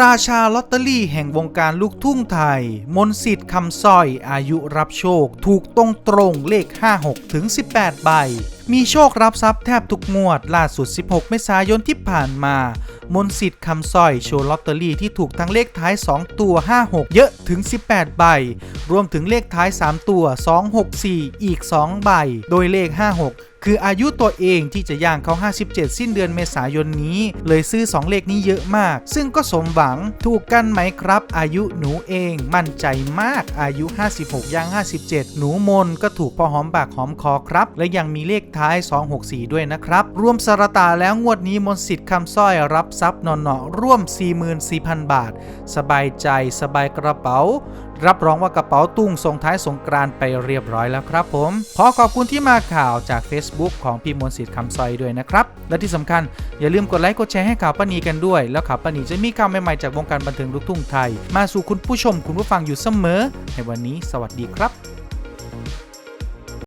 ราชาลอตเตอรี่แห่งวงการลูกทุ่งไทย มนสิทธิ์คำสร้อยอายุรับโชค ถูกตรงตรงเลข 56 ถึง 18 ใบ มีโชครับทรัพย์แทบทุกงวด ล่าสุด 16 เมษายนที่ผ่านมา มนสิทธิ์คำสร้อยโชว์ลอตเตอรี่ที่ถูกทั้งเลขท้าย 2 ตัว 56 เยอะถึง 18 ใบ รวมถึงเลขท้าย 3 ตัว 264 อีก 2 ใบ โดยเลข 56 คืออายุตัวเองที่จะย่างเขา 57 สิ้นเดือนเมษายนนี้ เลยซื้อ 2 เลขนี้เยอะมาก ซึ่งก็สมหวังถูกกันไหมครับ อายุหนูเองมั่นใจมากอายุ 56ย่าง 57 หนูมนก็ถูกพอหอมปากหอมคอครับ และยังมีเลขท้าย 264 ด้วยนะครับ รวมสรตาแล้วงวดนี้มนสิทธิ์คำสร้อยรับทรัพย์นอนเนาะร่วม 44,000 บาท สบายใจสบายกระเป๋ารับรองว่ากระเป๋าตุ้งส่งท้ายสงกรานไปเรียบร้อยแล้วครับผม ขอขอบคุณที่มาข่าวจาก Facebook ของพี่มนต์สิทธิ์คำซอยด้วยนะครับ และที่สำคัญอย่าลืมกดไลค์กดแชร์ให้ข่าวป้านีกันด้วย แล้วข่าวป้านีจะมีข่าวใหม่ๆจากวงการบันเทิงลูกทุ่งไทย มาสู่คุณผู้ชมคุณผู้ฟังอยู่เสมอ ในวันนี้ สวัสดีครับ